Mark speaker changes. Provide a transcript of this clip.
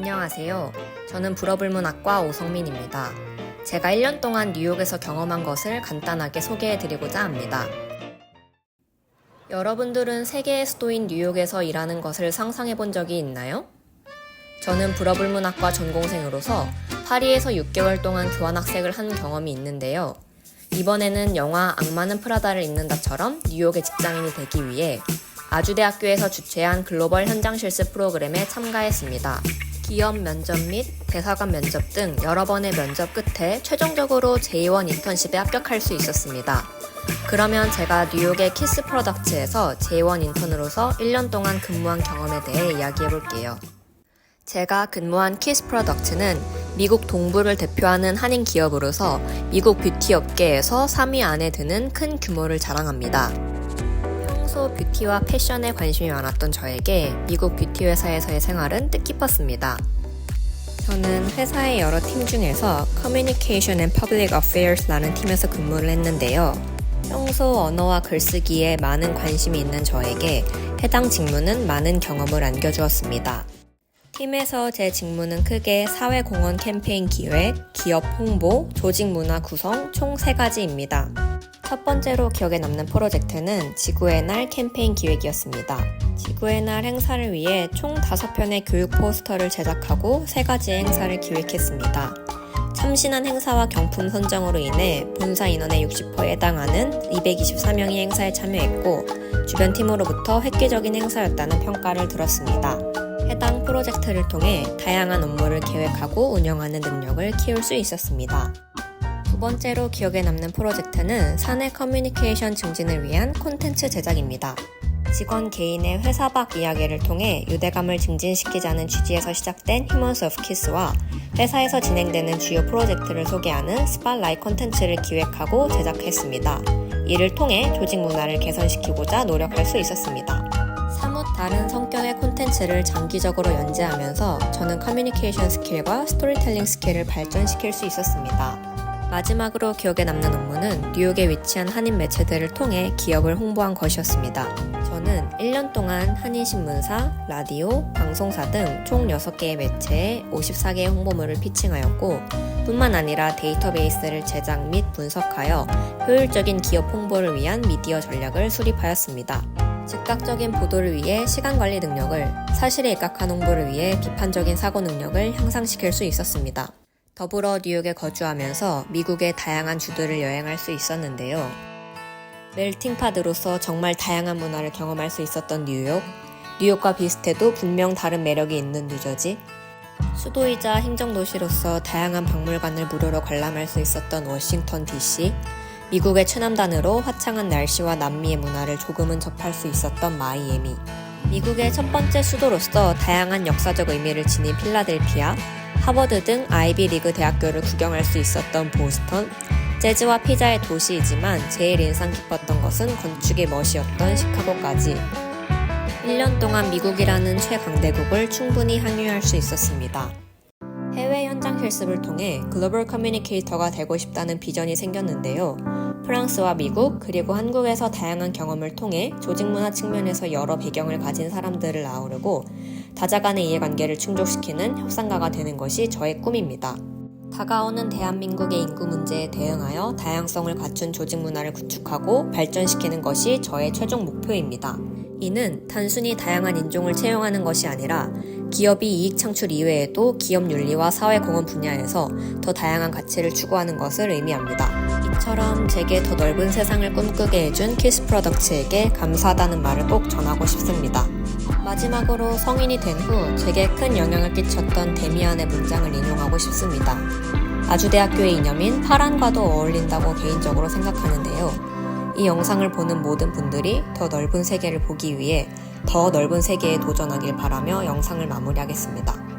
Speaker 1: 안녕하세요. 저는 불어불문학과 오성민입니다. 제가 1년 동안 뉴욕에서 경험한 것을 간단하게 소개해 드리고자 합니다. 여러분들은 세계의 수도인 뉴욕에서 일하는 것을 상상해 본 적이 있나요? 저는 불어불문학과 전공생으로서 파리에서 6개월 동안 교환학생을 한 경험이 있는데요. 이번에는 영화 악마는 프라다를 입는다처럼 뉴욕의 직장인이 되기 위해 아주대학교에서 주최한 글로벌 현장 실습 프로그램에 참가했습니다. 기업 면접 및 대사관 면접 등 여러 번의 면접 끝에 최종적으로 제1 인턴십에 합격할 수 있었습니다. 그러면 제가 뉴욕의 키스 프로덕츠에서 제1 인턴으로서 1년 동안 근무한 경험에 대해 이야기해 볼게요. 제가 근무한 키스 프로덕츠는 미국 동부를 대표하는 한인 기업으로서 미국 뷰티 업계에서 3위 안에 드는 큰 규모를 자랑합니다. 평소 뷰티와 패션에 관심이 많았던 저에게 미국 뷰티 회사에서의 생활은 뜻깊었습니다. 저는 회사의 여러 팀 중에서 Communication and Public Affairs라는 팀에서 근무를 했는데요. 평소 언어와 글쓰기에 많은 관심이 있는 저에게 해당 직무는 많은 경험을 안겨주었습니다. 팀에서 제 직무는 크게 사회공헌 캠페인 기획, 기업 홍보, 조직 문화 구성 총 3가지입니다. 첫 번째로 기억에 남는 프로젝트는 지구의 날 캠페인 기획이었습니다. 지구의 날 행사를 위해 총 5편의 교육 포스터를 제작하고 3가지 행사를 기획했습니다. 참신한 행사와 경품 선정으로 인해 본사 인원의 60%에 해당하는 224명이 행사에 참여했고 주변 팀으로부터 획기적인 행사였다는 평가를 들었습니다. 해당 프로젝트를 통해 다양한 업무를 계획하고 운영하는 능력을 키울 수 있었습니다. 두 번째로 기억에 남는 프로젝트는 사내 커뮤니케이션 증진을 위한 콘텐츠 제작입니다. 직원 개인의 회사 밖 이야기를 통해 유대감을 증진시키자는 취지에서 시작된 Humans of Kiss와 회사에서 진행되는 주요 프로젝트를 소개하는 스팟라이트 콘텐츠를 기획하고 제작했습니다. 이를 통해 조직 문화를 개선시키고자 노력할 수 있었습니다. 다른 성격의 콘텐츠를 장기적으로 연재하면서 저는 커뮤니케이션 스킬과 스토리텔링 스킬을 발전시킬 수 있었습니다. 마지막으로 기억에 남는 업무는 뉴욕에 위치한 한인 매체들을 통해 기업을 홍보한 것이었습니다. 저는 1년 동안 한인신문사, 라디오, 방송사 등 총 6개의 매체에 54개의 홍보물을 피칭하였고, 뿐만 아니라 데이터베이스를 제작 및 분석하여 효율적인 기업 홍보를 위한 미디어 전략을 수립하였습니다. 즉각적인 보도를 위해 시간 관리 능력을, 사실에 입각한 홍보를 위해 비판적인 사고 능력을 향상시킬 수 있었습니다. 더불어 뉴욕에 거주하면서 미국의 다양한 주들을 여행할 수 있었는데요. 멜팅파드로서 정말 다양한 문화를 경험할 수 있었던 뉴욕, 뉴욕과 비슷해도 분명 다른 매력이 있는 뉴저지, 수도이자 행정도시로서 다양한 박물관을 무료로 관람할 수 있었던 워싱턴 DC, 미국의 최남단으로 화창한 날씨와 남미의 문화를 조금은 접할 수 있었던 마이애미, 미국의 첫 번째 수도로서 다양한 역사적 의미를 지닌 필라델피아, 하버드 등 아이비 리그 대학교를 구경할 수 있었던 보스턴, 재즈와 피자의 도시이지만 제일 인상 깊었던 것은 건축의 멋이었던 시카고까지 1년 동안 미국이라는 최강대국을 충분히 항유할 수 있었습니다. 해외 현장 실습을 통해 글로벌 커뮤니케이터가 되고 싶다는 비전이 생겼는데요. 프랑스와 미국 그리고 한국에서 다양한 경험을 통해 조직 문화 측면에서 여러 배경을 가진 사람들을 아우르고 다자 간의 이해관계를 충족시키는 협상가가 되는 것이 저의 꿈입니다. 다가오는 대한민국의 인구 문제에 대응하여 다양성을 갖춘 조직 문화를 구축하고 발전시키는 것이 저의 최종 목표입니다. 이는 단순히 다양한 인종을 채용하는 것이 아니라 기업이 이익 창출 이외에도 기업 윤리와 사회 공헌 분야에서 더 다양한 가치를 추구하는 것을 의미합니다. 이처럼 제게 더 넓은 세상을 꿈꾸게 해준 키스 프로덕츠에게 감사하다는 말을 꼭 전하고 싶습니다. 마지막으로 성인이 된 후 제게 큰 영향을 끼쳤던 데미안의 문장을 인용하고 싶습니다. 아주대학교의 이념인 파란과도 어울린다고 개인적으로 생각하는데요. 이 영상을 보는 모든 분들이 더 넓은 세계를 보기 위해 더 넓은 세계에 도전하길 바라며 영상을 마무리하겠습니다.